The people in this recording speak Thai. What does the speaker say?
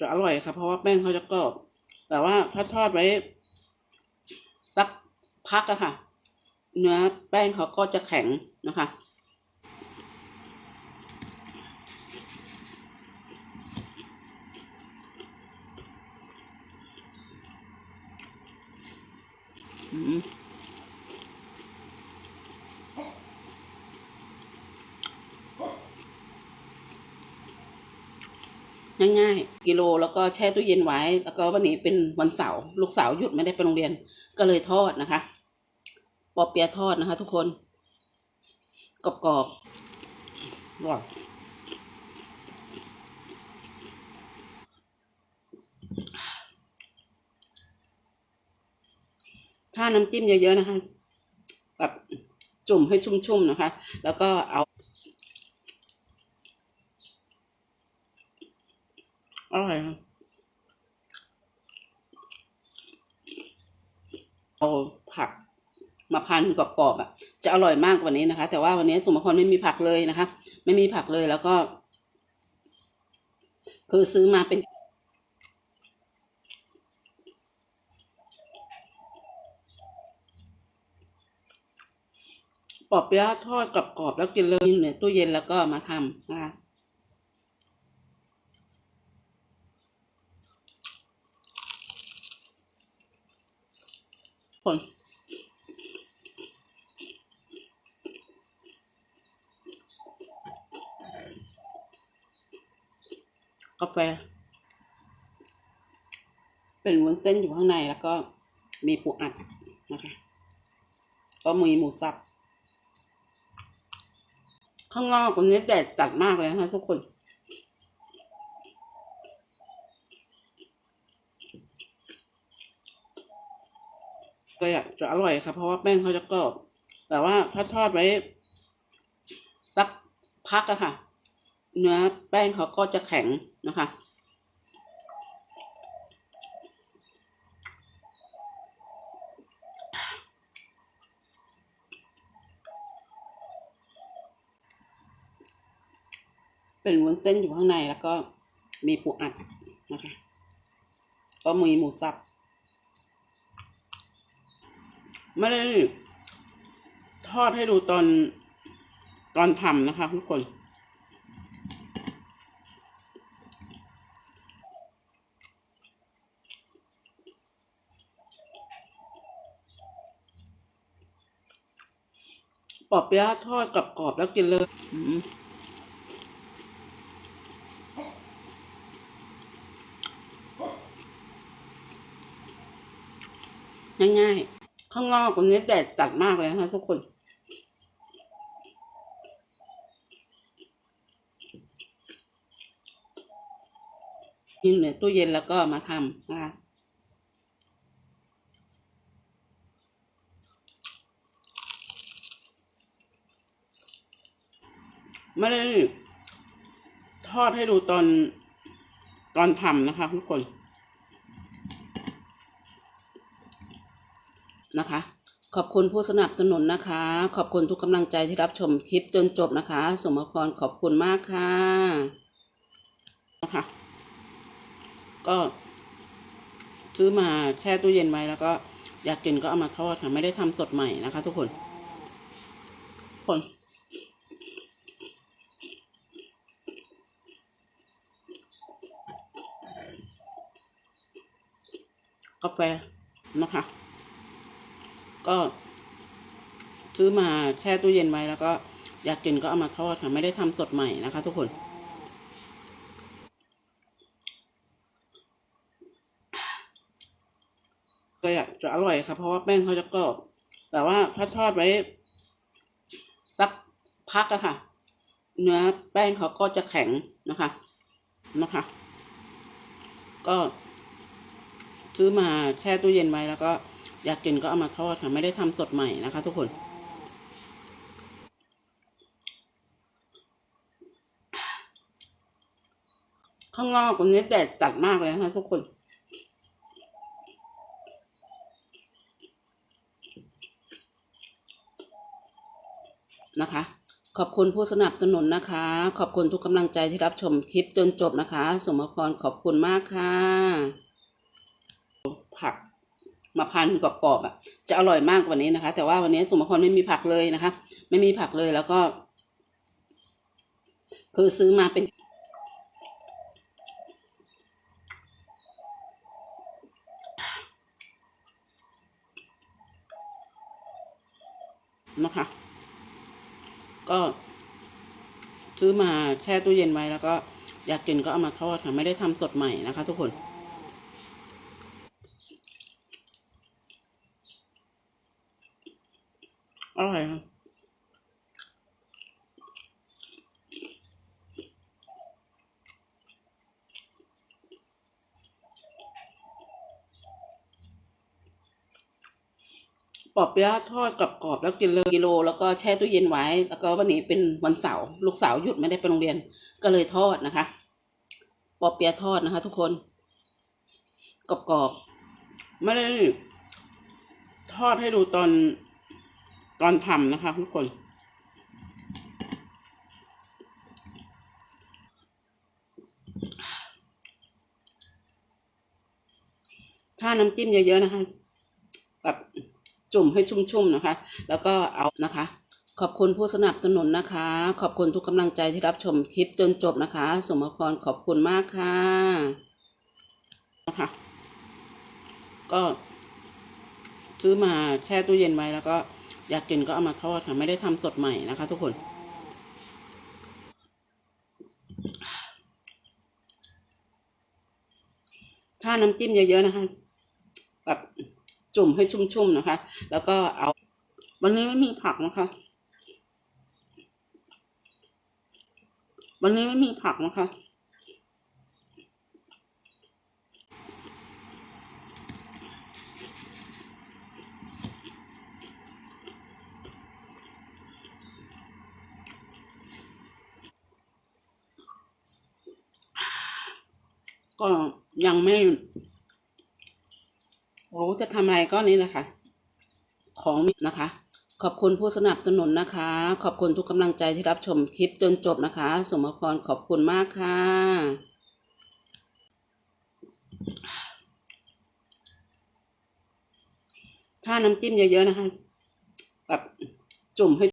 จะอร่อยค่ะเพราะว่าแป้งเขาจะกรอบแต่ว่าถ้าทอดไว้ สักพักอะค่ะ เนื้อแป้งเขาก็จะแข็งนะคะอืม ง่ายๆ กิโลแล้วก็แช่ตู้เย็นไว้ แล้วก็วันนี้เป็นวันเสาร์ลูกสาวหยุดไม่ได้ไปโรงเรียน ก็เลยทอดนะคะ ปอเปียทอดนะคะ ทุกคนกรอบๆอร่อยถ้าน้ำจิ้มเยอะๆนะคะ แบบจุ่มให้ชุ่มๆนะคะ แล้วก็เอา อร่อยค่ะเอาผักมาพันกรอบๆอะ จะอร่อยมากกว่านี้นะคะ แต่ว่าวันนี้สมพรไม่มีผักเลยนะคะ ไม่มีผักเลยแล้วก็ คือซื้อมาเป็นปอบเปี๊ยะทอดกรอบๆแล้วกินเลยในตู้เย็นแล้วก็มาทำนะคะ ผลกาแฟ เป็นวุ้นเส้นอยู่ข้างในแล้วก็มีปูอัดนะคะ ก็มีหมูสับ ข้างนอกวันนี้แดดจัดมากเลยนะคะทุกคน ก็อยากจะอร่อยค่ะเพราะว่าแป้งเขาจะกรอบแต่ว่าถ้าทอดไว้ สักพักอะค่ะ เนื้อแป้งเขาก็จะแข็งนะคะเป็นวุ้นเส้นอยู่ข้างในแล้วก็มีปูอัดนะคะ ก็มีหมูสับ ไม่ได้ทอดให้ดูตอนตอนทำนะคะทุกคน ปอบเปี๊ยะทอดกรอบๆแล้วกินเลยอืมง่ายๆ ข้างนอกวันนี้แดดจัดมากเลยนะคะทุกคนกินในตู้เย็นแล้วก็มาทำนะคะไม่ได้ทอดให้ดูตอนตอนทำนะคะทุกคน นะคะ ขอบคุณผู้สนับสนุนนะคะ ขอบคุณทุกกำลังใจที่รับชมคลิปจนจบนะคะ สมพรขอบคุณมากค่ะนะคะ ก็ซื้อมาแช่ตู้เย็นไว้แล้วก็อยากกินก็เอามาทอดค่ะ ไม่ได้ทำสดใหม่นะคะ ทุกคนคนกาแฟนะคะ ก็ ซื้อมาแช่ตู้เย็นไว้แล้วก็อยากกินก็เอามาทอดค่ะ ไม่ได้ทำสดใหม่นะคะ ทุกคน ก็อยากจะอร่อยค่ะ เพราะว่าแป้งเขาจะกรอบแต่ว่าถ้าทอดไว้ สักพักอะค่ะ เนื้อแป้งเขาก็จะแข็งนะคะนะคะ ก็ซื้อมาแช่ตู้เย็นไว้แล้วก็ อยากกินก็เอามาทอดค่ะ ไม่ได้ทำสดใหม่นะคะ ทุกคน ข้างนอกวันนี้แดดจัดมากเลยนะคะทุกคนนะคะ ขอบคุณผู้สนับสนุนนะคะ ขอบคุณทุกกำลังใจที่รับชมคลิปจนจบนะคะ สมพรขอบคุณมากค่ะ พันกรอบๆอะจะอร่อยมากกว่านี้นะคะ แต่ว่าวันนี้สมพรไม่มีผักเลยนะคะ ไม่มีผักเลยแล้วก็ คือซื้อมาเป็นนะคะ ก็ซื้อมาแช่ตู้เย็นไว้แล้วก็อยากกินก็เอามาทอดค่ะ ไม่ได้ทำสดใหม่นะคะทุกคน ร่อยค่ะปอบเปี๊ยะทอดกรอบๆแล้วกินเลยกิโล แล้วก็แช่ตู้เย็นไว้ แล้วก็วันนี้เป็นวันเสาร์ลูกสาวหยุดไม่ได้ไปโรงเรียน ก็เลยทอดนะคะ ปอบเปี๊ยะทอดนะคะ ทุกคนกรอบๆไม่ได้ทอดให้ดูตอน ตอนทำนะคะ ทุกคน ถ้าน้ำจิ้มเยอะๆนะคะแบบจุ่มให้ชุ่มๆนะคะ แล้วก็เอานะคะ ขอบคุณผู้สนับสนุนนะคะ ขอบคุณทุกกำลังใจที่รับชมคลิปจนจบนะคะ สมพรขอบคุณมากค่ะนะคะ ก็ซื้อมาแช่ตู้เย็นไว้แล้วก็ อยากกินก็เอามาทอดค่ะ ไม่ได้ทำสดใหม่นะคะ ทุกคน ถ้าน้ำจิ้มเยอะๆนะคะแบบจุ่มให้ชุ่มๆนะคะ แล้วก็เอา วันนี้ไม่มีผักนะคะ วันนี้ไม่มีผักนะคะ ก็ยังไม่รู้จะทำอะไรก็นี้นะคะ ของนะคะ ขอบคุณผู้สนับสนุนนะคะ ขอบคุณทุกกำลังใจที่รับชมคลิปจนจบนะคะ สมพรขอบคุณมากค่ะถ้าน้ำจิ้มเยอะๆนะคะ แบบจุ่มให้